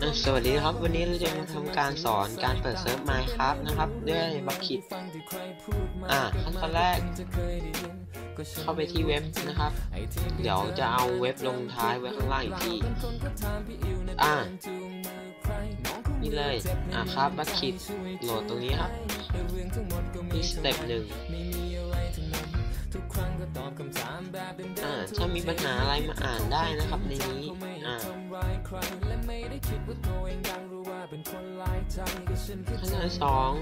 สวัสดีครับ วันนี้เราจะมาทำการสอนการเปิดเซิร์ฟ Minecraft นะครับ ด้วยบัคคิดอะขั้นตอนแรก เข้าไปที่เว็บนะครับ เดี๋ยวจะเอาเว็บลงท้ายไว้ข้างล่างอีกทีอะนี่เลยอะครับบัคคิดโหลดตรงนี้ครับนี่สเต็ปหนึ่ง ถ้ามีปัญหาอะไรมาอ่านได้นะครับในนี้อ่าขั้นตอนสอง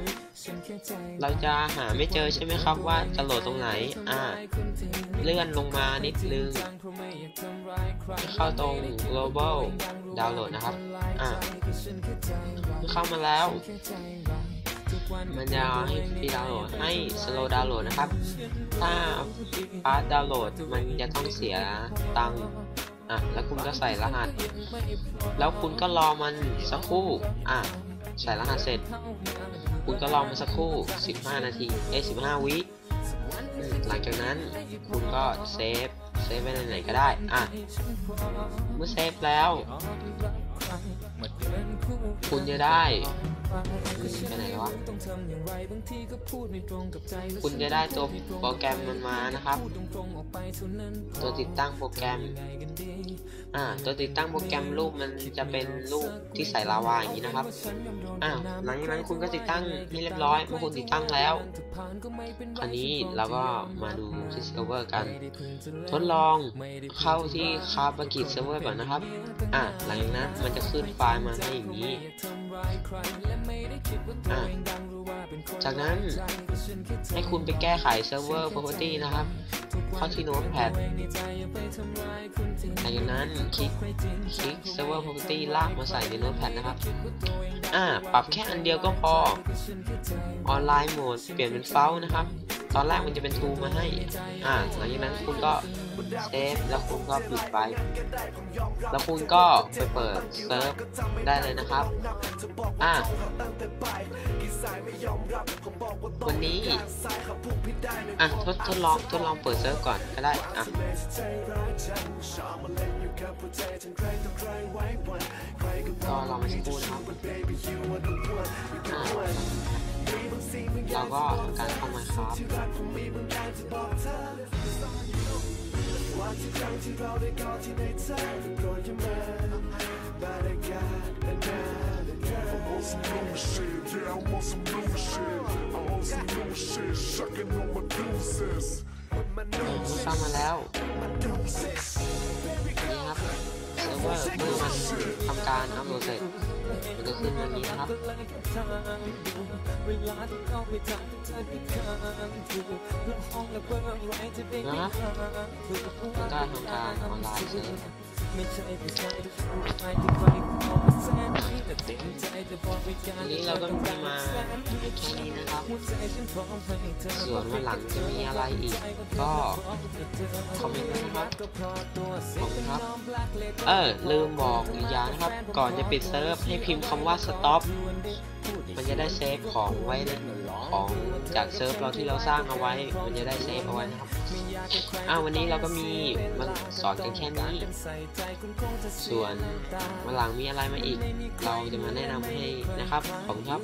เราจะหาไม่เจอใช่ไหมครับว่าจะโหลดตรงไหน อ่า เลื่อนลงมานิดนึง เข้าตรง global download นะครับ อ่าเข้ามาแล้ว มันจะให้ฟรีดาวน์โหลดให้ slow download นะครับ ถ้า fast download มันจะต้องเสียตังค์อะแล้วคุณก็ใส่รหัส แล้วคุณก็รอมันสักครู่อะใส่รหัสเสร็จ คุณก็รอมันสักครู่ 15 นาที เอ้ย15 วิหลังจากนั้นคุณก็เซฟ เซฟไว้ไหนก็ได้ อะ เมื่อเซฟแล้ว คุณจะได้ ไปไหนแล้ววะคุณจะได้ตัวโปรแกรมมันมานะครับ ตัวติดตั้งโปรแกรม อ่า ตัวติดตั้งโปรแกรมรูปมันจะเป็นรูปที่ใส่ลาวาอย่างนี้นะครับ อ่า หลังจากนั้นคุณก็ติดตั้งให้เรียบร้อยเมื่อคุณติดตั้งแล้วคราวนี้เราก็มาดูที่เซิร์ฟเวอร์กัน ทดลองเข้าที่คาบกิจเซิร์ฟเวอร์ก่อนนะครับ อ่า หลังจากนั้นมันจะขึ้นไฟล์มาให้อย่างนี้ จากนั้นให้คุณไปแก้ไขเซิร์ฟเวอร์ property นะครับ เข้าที่ notepad หลังจากนั้นคลิกคลิก server property ลากมาใส่ใน notepad นะครับ อ่า ปรับแค่อันเดียวก็พอ ออนไลน์โหมดเปลี่ยนเป็นเฟ้านะครับ ตอนแรกมันจะเป็นทูมาให้ อ่า หลังจากนั้นคุณก็ เซฟแล้วคุณก็ปิดไป แล้วคุณก็ไปเปิดเซิร์ฟได้เลยนะครับ อ่าวันนี้ อะทดทดลองทดลองเปิดเซิร์ฟก่อนก็ได้ อะก็ลองมาสักครู่นะครับอะเราก็ทำการเข้ามาครับ เข้ามาแล้ว นี่ครับ เวอร์เมื่อมันทำการอัพโหลดเสร็จมันจะขึ้นวันนี้นะครับนะครับการทำการออนไลน์เสร็จ ไม่ใช่ไปใช้ทุกไฟที่คอยขอแสนนี้เราก็มีมาแค่นี้นะครับส่วนวันหลังจะมีอะไรอีก ก็คอมเมนต์นะครับ ขอบคุณครับ เออ ลืมบอกอีกอย่างนะครับ ก่อนจะปิดเซิร์ฟให้พิมพ์คำว่า stop มันจะได้เซฟของไว้ใน ของจากเซิร์ฟเราที่เราสร้างเอาไว้ มันจะได้เซฟเอาไว้นะครับอ้าววันนี้เราก็มีมาสอนกันแค่นี้ ส่วนวันหลังมีอะไรมาอีก เราจะมาแนะนำให้นะครับ ขอบคุณครับ